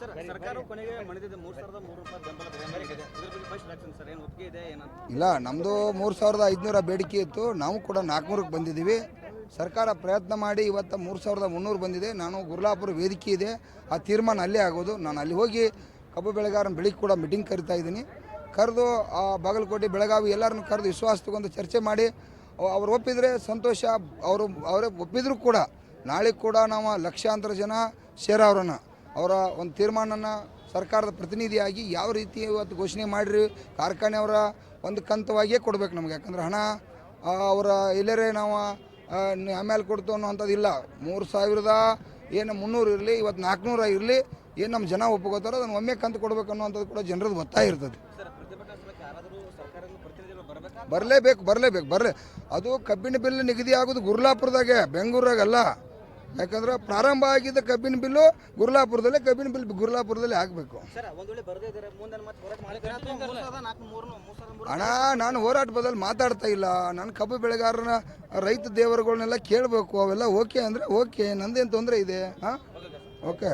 Sir ಸರ್ಕಾರ ಕೊನೆಗೆ ಮಣಿದಿದೆ ಮೂರು ಸಾವಿರದ ಮೂರು ರೂಪಾಯಿ ಬೆಂಬಲ ಬೆಲೆ ಮೇರೆಗೆ ಇದೆ. ಇದ್ರ ಬಗ್ಗೆ ಫಸ್ಟ್ ರಿಯಾಕ್ಷನ್ ಸರ್ ಏನು ಒಪ್ಪಿಗೆ ಇದೆ ಏನಂತ ಇಲ್ಲ ನಮ್ಮದು ಮೂರು ಸಾವಿರದ ಐದುನೂರ ಬೇಡಿಕೆ ಇತ್ತು. ನಾವು ಕೂಡ ನಾಲ್ಕುನೂರಕ್ಕೆ ಬಂದಿದ್ದೀವಿ. ಸರ್ಕಾರ ಪ್ರಯತ್ನ ಮಾಡಿ ಇವತ್ತು ಮೂರು ಸಾವಿರದ ಮುನ್ನೂರು ಬಂದಿದೆ. ನಾನು ಗುರ್ಲಾಪುರ ವೇದಿಕೆ ಇದೆ. ಆ ತೀರ್ಮಾನ ಅಲ್ಲೇ ಆಗೋದು. ನಾನು ಅಲ್ಲಿ ಹೋಗಿ ಕಬ್ಬು ಬೆಳೆಗಾರನ ಬೆಳಿಗ್ಗೆ ಕೂಡ ಮೀಟಿಂಗ್ ಕರಿತಾ ಇದ್ದೀನಿ. ಕರೆದು ಆ ಬಾಗಲಕೋಟೆ ಬೆಳಗಾವಿ ಎಲ್ಲರನ್ನು ಕರೆದು ವಿಶ್ವಾಸ ತಗೊಂಡು ಚರ್ಚೆ ಮಾಡಿ. ಅವ್- ಅವ್ರು ಒಪ್ಪಿದರೆ ಸಂತೋಷ. ಅವರು ಅವರೇ ಒಪ್ಪಿದ್ರು ಕೂಡ. ನಾಳೆ ಕೂಡ ನಾವು ಲಕ್ಷಾಂತರ ಜನ ಸೇರವ್ರನ್ನ ಅವರ ಒಂದು ತೀರ್ಮಾನನ ಸರ್ಕಾರದ ಪ್ರತಿನಿಧಿಯಾಗಿ ಯಾವ ರೀತಿ ಇವತ್ತು ಘೋಷಣೆ ಮಾಡಿರಿ ಕಾರ್ಖಾನೆಯವರ ಒಂದು ಕಂತವಾಗಿಯೇ ಕೊಡಬೇಕು ನಮಗೆ. ಯಾಕಂದ್ರೆ ಹಣ ಅವರ ಎಲ್ಲರೇ ನಾವು ಆಮೇಲೆ ಕೊಡ್ತು ಅನ್ನೋವಂಥದ್ದು ಇಲ್ಲ. ಮೂರು ಸಾವಿರದ ಏನು ಮುನ್ನೂರು ಇರಲಿ ಇವತ್ತು ನಾಲ್ಕುನೂರ ಇರಲಿ ಏನು ನಮ್ಮ ಜನ ಒಪ್ಕೋತಾರೋ ಅದನ್ನು ಒಮ್ಮೆ ಕಂತು ಕೊಡಬೇಕು ಅನ್ನೋವಂಥದ್ದು ಕೂಡ ಜನರದ್ದು ಬರಬೇಕಾ? ಬರಲೇಬೇಕು ಬರಲೇಬೇಕು ಬರಲೇ ಅದು ಕಬ್ಬಿಣ ಬಿಲ್ ನಿಗದಿ ಆಗೋದು ಗುರ್ಲಾಪುರದಾಗೆ ಬೆಂಗಳೂರಾಗಲ್ಲ. ಯಾಕಂದ್ರೆ ಪ್ರಾರಂಭ ಆಗಿದ್ದ ಕಬ್ಬಿನ ಬಿಲ್ಲು ಗುರ್ಲಾಪುರದಲ್ಲೇ ಕಬ್ಬಿನ ಬಿಲ್ ಗುರ್ಲಾಪುರದಲ್ಲಿ ಮೂರು ಹಣ ನಾನು ಹೋರಾಟ ಬದಲು ಮಾತಾಡ್ತಾ ಇಲ್ಲ. ನಾನು ಕಬ್ಬು ಬೆಳೆಗಾರನ ರೈತ ದೇವರುಗಳನ್ನೆಲ್ಲ ಕೇಳಬೇಕು. ಅವೆಲ್ಲ ಓಕೆ ಅಂದರೆ ಓಕೆ ನಂದೇನು ತೊಂದರೆ ಇದೆ? ಹಾಂ? ಓಕೆ.